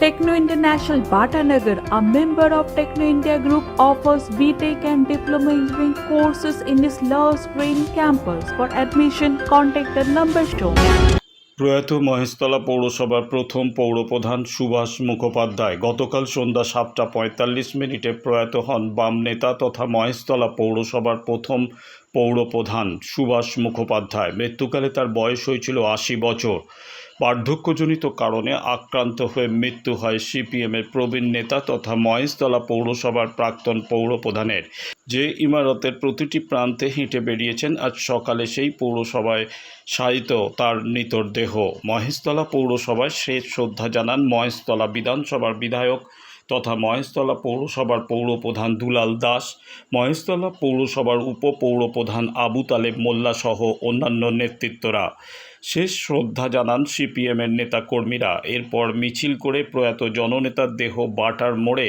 Techno International Bhatanagar, a member of Techno India Group, offers BTEC and Diploma Engineering courses in its Love Green campus. For admission, contact the number shown. প্রয়াত মহেশতলা পৌরসভার প্রথম পৌরপ্রধান সুভাষ মুখোপাধ্যায় গতকাল সন্ধ্যা সাতটা পঁয়তাল্লিশ মিনিটে প্রয়াত হন বাম নেতা তথা মহেশতলা পৌরসভার প্রথম পৌরপ্রধান সুভাষ মুখোপাধ্যায় মৃত্যুকালে তার বয়স হয়েছিল আশি বছর বার্ধক্যজনিত কারণে আক্রান্ত হয়ে মৃত্যু হয় সিপিএমের প্রবীণ নেতা তথা মহেশতলা পৌরসভার প্রাক্তন পৌর প্রধানের যে ইমারতের প্রতিটি প্রান্তে হেঁটে বেরিয়েছেন আজ সকালে সেই পৌরসভায় শায়িত তার নিতর দেহ। মহেশতলা পৌরসভায় শেষ শ্রদ্ধা জানান মহেশতলা বিধানসভার বিধায়ক তথা মহেশতলা পৌরসভার পৌরপ্রধান দুলাল দাস, মহেশতলা পৌরসভার উপপৌরপ্রধান আবু তালেব মোল্লাসহ অন্যান্য নেতৃত্বরা। শেষ শ্রদ্ধা জানান সিপিএমের নেতাকর্মীরা। এরপর মিছিল করে প্রয়াত জননেতার দেহ বাটার মোড়ে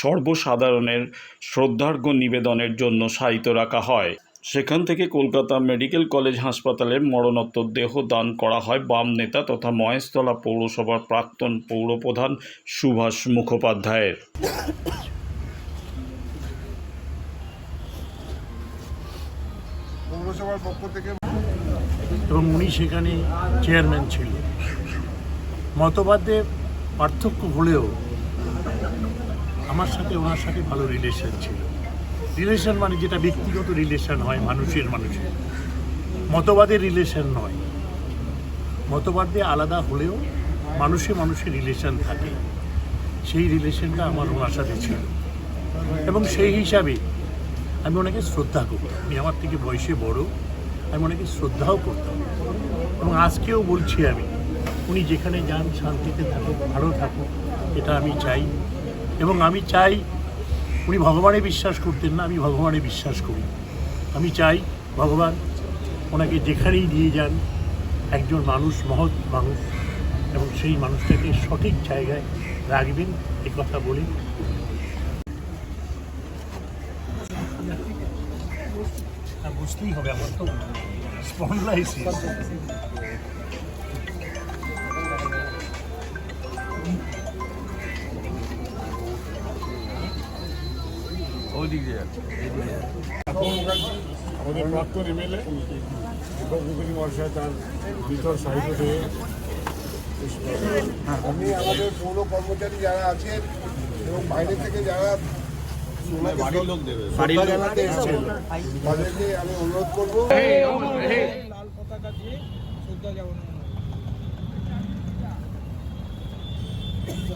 সর্বসাধারণের শ্রদ্ধার্ঘ্য নিবেদনের জন্য শায়িত রাখা হয়। সেখান থেকে কলকাতা মেডিকেল কলেজ হাসপাতালে মরণোত্তর দেহ দান করা হয় বাম নেতা তথা মহেশতলা পৌরসভার প্রাক্তন পৌরপ্রধান সুভাষ মুখোপাধ্যায়ের। পৌরসভার পক্ষ থেকে এবং উনি সেখানে চেয়ারম্যান ছিলেন। মতবাদের পার্থক্য হলেও আমার সাথে ওনার সাথে ভালো রিলেশন ছিল। রিলেশন মানে যেটা ব্যক্তিগত রিলেশন হয়, মানুষের মানুষের। মতবাদের রিলেশন নয়। মতবাদে আলাদা হলেও মানুষে মানুষের রিলেশন থাকে। সেই রিলেশনটা আমার ওনার সাথে ছিল। এবং সেই হিসাবে আমি ওনাকে শ্রদ্ধা করতাম। উনি আমার থেকে বয়সে বড়, আমি ওনাকে শ্রদ্ধাও করতাম। এবং আজকেও বলছি আমি, উনি যেখানে যান, শান্তিতে থাকুক, ভালো থাকুক, এটা আমি চাই। এবং আমি চাই উনি ভগবানে বিশ্বাস করতেন না, আমি ভগবানে বিশ্বাস করি। আমি চাই ভগবান ওনাকে যেখানেই নিয়ে যান, একজন মানুষ, মহৎ মানুষ, এবং সেই মানুষটাকে সঠিক জায়গায় রাখবেন, এ কথা বলি। বুঝতেই হবে আমার তো। স্পন্ডলাইসিস আমাদের প্রাক্তন এমএলএ দীপক মহাশয় তার ভিতর সাহিত্য থেকে আমি আমাদের পৌর কর্মচারী যারা আছেন এবং বাইরে থেকে যারা বাড়ির লোক দেবে। জানাতে এসছেন তাদেরকে আমি অনুরোধ করব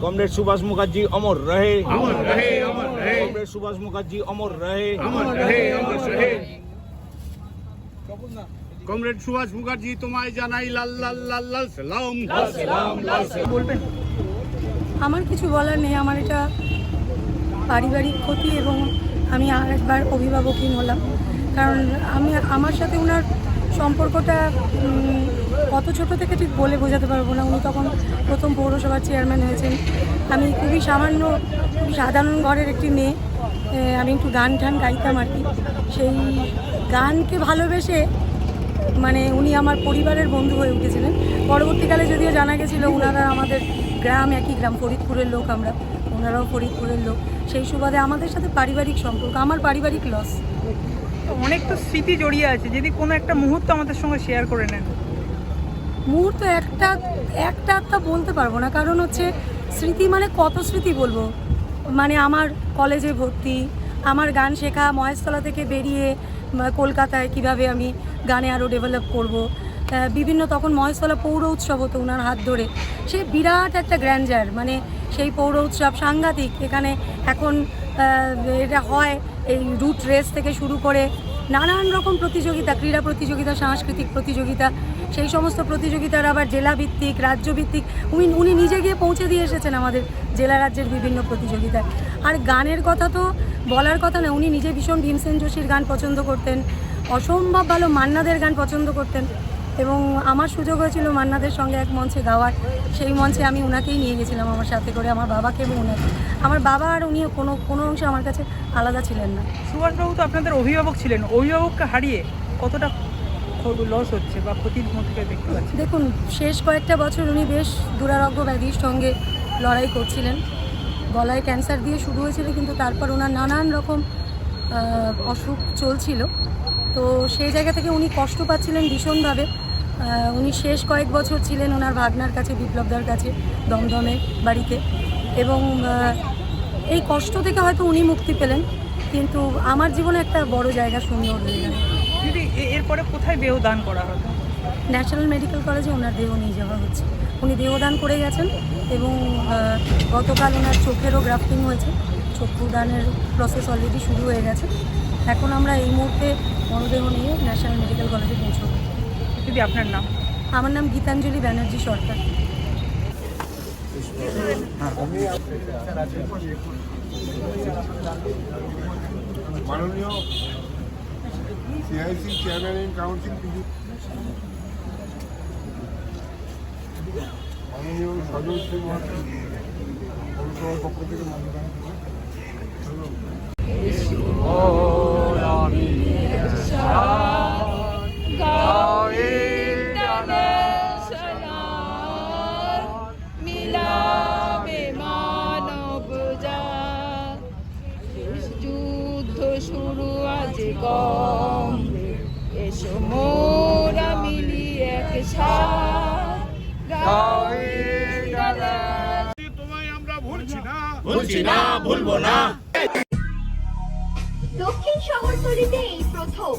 কমরেড সুভাষ মুখার্জি অমর রহে। অমর রহে অমর রহে। কমরেড সুভাষ মুখার্জি অমর রহে। অমর রহে অমর কমরেড সুভাষ মুখার্জি তোমায় জানাই লাল লাল লাল লাল সালাম। আমার কিছু বলার নেই আমার এটা পারিবারিক ক্ষতি এবং আমি আর একবার অভিভাবকহীন হলাম। কারণ আমি আমার সাথে ওনার সম্পর্কটা কত ছোট থেকে ঠিক বলে বোঝাতে পারব না। উনি তখন প্রথম পৌরসভার চেয়ারম্যান হয়েছেন। আমি খুবই সামান্য সাধারণ ঘরের একটি মেয়ে। আমি একটু গান টান গাইতাম আর কি। সেই গানকে ভালোবেসে মানে উনি আমার পরিবারের বন্ধু হয়ে উঠেছিলেন। পরবর্তীকালে যদিও জানা গেছিল ওনারা আমাদের গ্রাম একই গ্রাম, ফরিদপুরের লোক আমরা। ওনারাও ফরিদপুরের লোক। সেই সুবাদে আমাদের সাথে পারিবারিক সম্পর্ক, আমার পারিবারিক লস অনেক তো স্মৃতি জড়িয়ে আছে। যদি কোনো একটা মুহূর্ত আমাদের সঙ্গে শেয়ার করে নেন। মুহূর্ত একটা একটা একটা বলতে পারব না। কারণ হচ্ছে স্মৃতি মানে কত স্মৃতি বলব? মানে আমার কলেজে ভর্তি, আমার গান শেখা, মহেশতলা থেকে বেরিয়ে কলকাতায় কীভাবে আমি গানে আরও ডেভেলপ করব বিভিন্ন তখন মহেশতলা পৌর উৎসব হতো ওনার হাত ধরে। সে বিরাট একটা গ্র্যান্ডার মানে সেই পৌর উৎসব সাংঘাতিক, এখানে এখন এটা হয় এই রুট রেস থেকে শুরু করে নানান রকম প্রতিযোগিতা, ক্রীড়া প্রতিযোগিতা, সাংস্কৃতিক প্রতিযোগিতা সেই সমস্ত প্রতিযোগিতার আবার জেলাভিত্তিক, রাজ্যভিত্তিক, উনি উনি নিজে গিয়ে পৌঁছে দিয়ে এসেছেন আমাদের জেলা রাজ্যের বিভিন্ন প্রতিযোগিতায়। আর গানের কথা তো বলার কথা না, উনি নিজে ভীষণ ভীমসেন যোশীর গান পছন্দ করতেন, অসম্ভব ভালো মান্নাদের গান পছন্দ করতেন এবং আমার সুযোগ হয়েছিল মান্নাদের সঙ্গে এক মঞ্চে গাওয়ার। সেই মঞ্চে আমি ওনাকেই নিয়ে গেছিলাম আমার সাথে করে, আমার বাবাকে এবং ওনাকে আমার বাবা আর উনি কোনো কোনো অংশে আমার কাছে আলাদা ছিলেন না। সুভাষবাবু তো আপনাদের অভিভাবক ছিলেন, অভিভাবককে হারিয়ে কতটা লস হচ্ছে বা ক্ষতির মধ্যে দেখতে পাচ্ছি। দেখুন, শেষ কয়েকটা বছর উনি বেশ দুরারোগ্য ব্যাধির সঙ্গে লড়াই করছিলেন। গলায় ক্যান্সার দিয়ে শুরু হয়েছিল, কিন্তু তারপর ওনার নানান রকম অসুখ চলছিল। তো সেই জায়গা থেকে উনি কষ্ট পাচ্ছিলেন ভীষণভাবে। উনি শেষ কয়েক বছর ছিলেন ওনার ভাগনার কাছে, বিপ্লবদার কাছে, দমদমে বাড়িতে। এবং এই কষ্ট থেকে হয়তো উনি মুক্তি পেলেন, কিন্তু আমার জীবনে একটা বড় জায়গা শূন্য হয়ে গেল। দিদি এরপরে কোথায় দেহ দান করা হতো ন্যাশনাল মেডিকেল কলেজে ওনার দেহ নিয়ে যাওয়া হচ্ছে। উনি দেহদান করে গেছেন এবং গতকাল ওনার চোখেরও গ্রাফটিং হয়েছে। চক্ষু দানের প্রসেস অলরেডি শুরু হয়ে গেছে। এখন আমরা এই মুহূর্তে মরদেহ নিয়ে ন্যাশনাল মেডিকেল কলেজে পৌঁছব। দিদি আপনার নাম? আমার নাম গীতাঞ্জলি ব্যানার্জি সরকার। মাননীয় সিআইসি চেয়ারম্যান এন্ড কাউন্সিল মাননীয় সদস্য পৌরসভার পক্ষ থেকে মাননীয় শুরু কম। এসো মোরা মিলি একসাথ তোমায় আমরা ভুলছি না। দক্ষিণ শহরতলিতে এই প্রথম।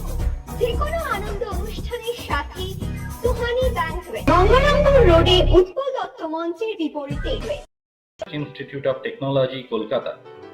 যে কোনো আনন্দ অনুষ্ঠানের সাথে সুহানি ব্যাংকুয়েট গঙ্গারামপুর রোডে উৎপল দত্ত মঞ্চের বিপরীতে। Institute of technology Kolkata,